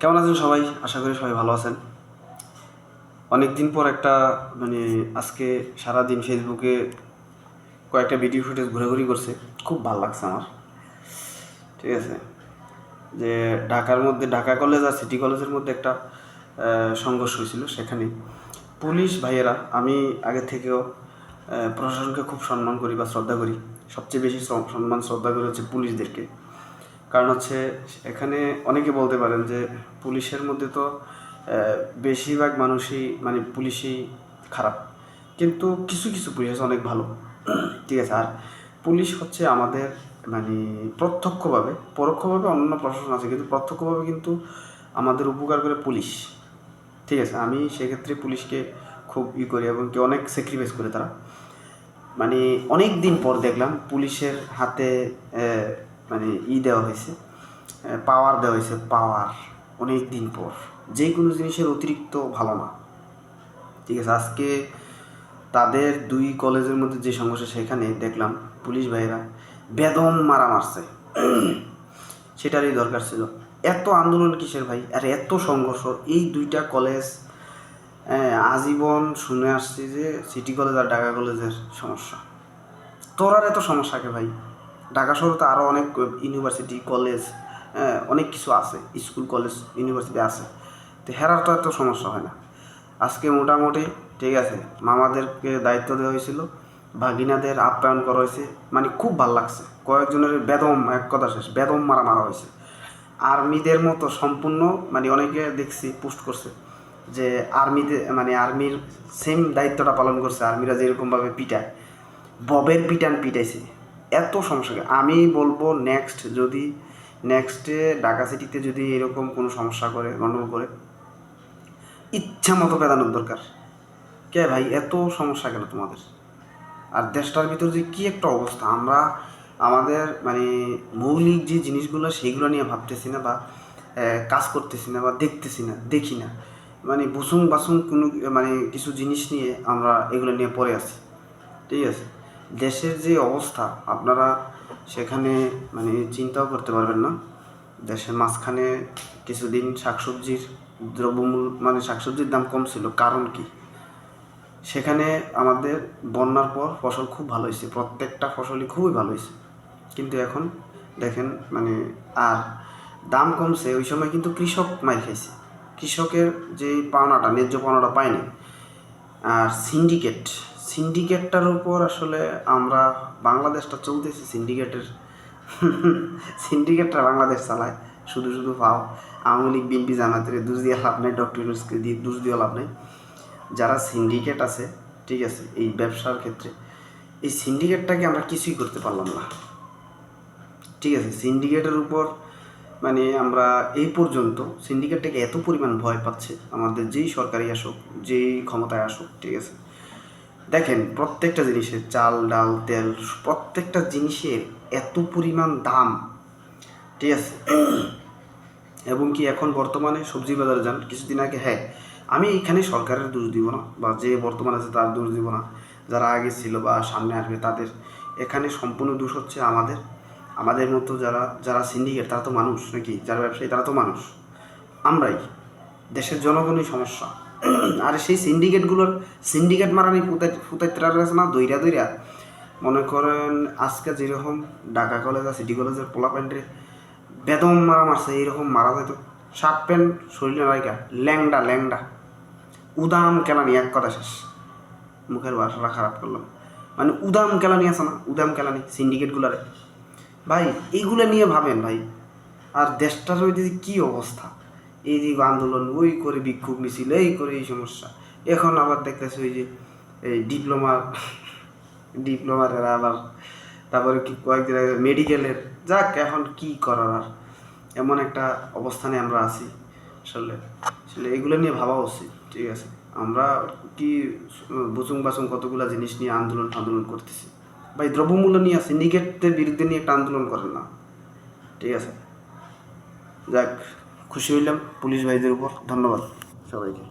কেমন আছেন সবাই? আশা করি সবাই ভালো আছেন। অনেক দিন পর একটা মানে আজকে সারা দিন ফেসবুকে কয়েকটা ভিডিও ফুটেজ ঘোরাঘুরি করছে। খুব ভালো লাগছে আমার। ঠিক আছে? যে ঢাকার মধ্যে, ঢাকা কলেজ আর সিটি কলেজের মধ্যে একটা সংঘর্ষ হয়েছিল সেখানে। পুলিশ ভাইয়েরা, আমি আগে থেকেও প্রশাসনকে খুব সম্মান করি বা শ্রদ্ধা করি। সবচেয়ে বেশি সম্মান, শ্রদ্ধা করি হচ্ছে পুলিশদেরকে। কারণ হচ্ছে এখানে অনেকে বলতে পারেন যে পুলিশের মধ্যে তো বেশিরভাগ মানুষই মানে পুলিশই খারাপ। কিন্তু কিছু কিছু পুলিশ অনেক ভালো। ঠিক আছে, আর পুলিশ হচ্ছে আমাদের মানে প্রত্যক্ষভাবে, পরোক্ষভাবে অন্যান্য প্রশাসন আছে, কিন্তু প্রত্যক্ষভাবে কিন্তু আমাদের উপকার করে পুলিশ। ঠিক আছে, আমি সেক্ষেত্রে পুলিশকে খুব ই করি এবং কি অনেক স্যাক্রিফাইস করে তারা। মানে অনেক দিন পর দেখলাম পুলিশের হাতে মানে ই দেওয়া হয়েছে পাওয়ার দেওয়া হয়েছে পাওয়ার অনেক দিন পর। যে কোনো জিনিসের অতিরিক্ত ভালো না। ঠিক আছে, আজকে তাদের দুই কলেজের মধ্যে যে সংঘর্ষ সেখানে দেখলাম পুলিশ ভাইরা বেদম মারা মারছে। সেটারই দরকার ছিল। এত আন্দোলন কিসের ভাই? আর এত সংঘর্ষ। এই দুইটা কলেজ আজীবন শুনে আসছি যে সিটি কলেজ আর ঢাকা কলেজের সমস্যা। তোর আর এত সমস্যা কে ভাই? ঢাকা শহরে তো আরও অনেক ইউনিভার্সিটি কলেজ হ্যাঁ, অনেক কিছু আছে স্কুল কলেজ ইউনিভার্সিটি আছে। তো হেরার তো এত সমস্যা হয় না। আজকে মোটামুটি ঠিক আছে মামাদেরকে দায়িত্ব দেওয়া হয়েছিল ভাগিনাদের আপ্যায়ন করা হয়েছে মানে খুব ভালো লাগছে। কয়েকজনের বেদম এক কথা শেষ বেদম মারা মারা হয়েছে আর্মিদের মতো সম্পূর্ণ মানে অনেকে দেখছি পোস্ট করছে যে আর্মিতে মানে আর্মির সেম দায়িত্বটা পালন করছে আর্মিরা যেরকমভাবে পিটায়। ববের পিটান পিটাইছে। এত সমস্যা? আমি বলব নেক্সট যদি নেক্সটে ঢাকা সিটিতে যদি এরকম কোনো সমস্যা করে গণ্ডগোল করে, ইচ্ছা মতো পেদানোর দরকার। কে ভাই, এত সমস্যা কেন তোমাদের? আর দেশটার ভিতর যে কী একটা অবস্থা? আমরা আমাদের মানে মৌলিক যে জিনিসগুলো, সেইগুলো নিয়ে ভাবতেছি না বা কাজ করতেছি না বা দেখতেছি না, দেখি না। মানে বুসুং বাসুং কোনো মানে কিছু জিনিস নিয়ে আমরা এগুলো নিয়ে পড়ে আছি। ঠিক আছে? দেশের যে অবস্থা, আপনারা সেখানে মানে চিন্তাও করতে পারবেন না। দেশের মাঝখানে কিছুদিন শাকসবজির দ্রব্যমূল মানে শাকসবজির দাম কম ছিল। কারণ কি? সেখানে আমাদের বন্যার পর ফসল খুব ভালো হয়েছে। প্রত্যেকটা ফসলই খুবই ভালো হয়েছে। কিন্তু এখন দেখেন মানে আর দাম কমছে। ওই সময় কিন্তু কৃষক মাই খাইছে। কৃষকের যে পাওনাটা, ন্যায্য পাওনাটা পায়নি। আর সিন্ডিকেট সিন্ডিকেটটার উপর আসলে আমরা বাংলাদেশটা চলতেছে সিন্ডিকেটের সিন্ডিকেটটা বাংলাদেশ চালায়, শুধু শুধু পাও। আওয়ামী লীগ, বিএনপি জামাতের দোষ দিয়ে লাভ নেই ডক্টর ইউনুসকে দিয়ে দোষ দিয়ে লাভ নেই। যারা সিন্ডিকেট আছে, ঠিক আছে, এই ব্যবসার ক্ষেত্রে, এই সিন্ডিকেটটাকে আমরা কিছুই করতে পারলাম না। ঠিক আছে সিন্ডিকেটের উপর মানে আমরা এই পর্যন্ত সিন্ডিকেটটাকে এত পরিমাণ ভয় পাচ্ছে, আমাদের যেই সরকারি আসুক, যেই ক্ষমতায় আসুক, ঠিক আছে। দেখেন, প্রত্যেকটা জিনিসের চাল, ডাল, তেল, প্রত্যেকটা জিনিসের এত পরিমাণ দাম, ঠিক আছে? এবং কি এখন বর্তমানে সবজি বাজারে যান, কিছুদিন আগে হ্যাঁ আমি এখানে সরকারের দোষ দিব না, বা যে বর্তমান আছে তার দোষ দিব না। যারা আগে ছিল বা সামনে আসবে, তাদের এখানে সম্পূর্ণ দোষ হচ্ছে আমাদের। আমাদের মতো যারা যারা সিন্ডিকেট তারা তো মানুষ নাকি? যারা ব্যবসায়ী, তারা তো মানুষ। আমরাই। দেশের জনগণই সমস্যা। আর সেই সিন্ডিকেটগুলোর সিন্ডিকেট মারানি ফুতাই ফুতাইত্রার আছে না, দইরা দইরা। মনে করেন আজকে যেরকম ঢাকা কলেজ আর সিটি কলেজের পোলা প্যান্টে বেদম মারা মারছে, এইরকম মারা যেত শার্ট প্যান্ট শরীরে রাইকা ল্যাংডা ল্যাংডা। উদাম কেলানি, এক কথা শেষ। মুখের ভাষাটা খারাপ করলাম। মানে উদাম কেলানি আছে না, উদাম কেলানি সিন্ডিকেটগুলারে ভাই, এইগুলো নিয়ে ভাবেন ভাই। আর দেশটার দিকে কী অবস্থা? এই যে আন্দোলন, ওই করে বিক্ষোভ মিছিল, এই করে এই সমস্যা। এখন আবার দেখতেছি ওই যে, এই ডিপ্লোমার ডিপ্লোমার আবার তারপরে কি কয়েকদিন আগে মেডিকেলের, যাক এখন কি করার আর, এমন একটা অবস্থানে আমরা আছি আসলে। আসলে এগুলো নিয়ে ভাবা উচিত, ঠিক আছে? আমরা কি বুচুং বাচুং কতগুলো জিনিস নিয়ে আন্দোলন আন্দোলন করতেছি? ভাই, দ্রব্যমূল্য নিয়ে সিন্ডিকেটদের বিরুদ্ধে নিয়ে একটা আন্দোলন করেন না, ঠিক আছে? যাক। খুশি হইলাম পুলিশ ভাইদের উপর ধন্যবাদ সবাইকে।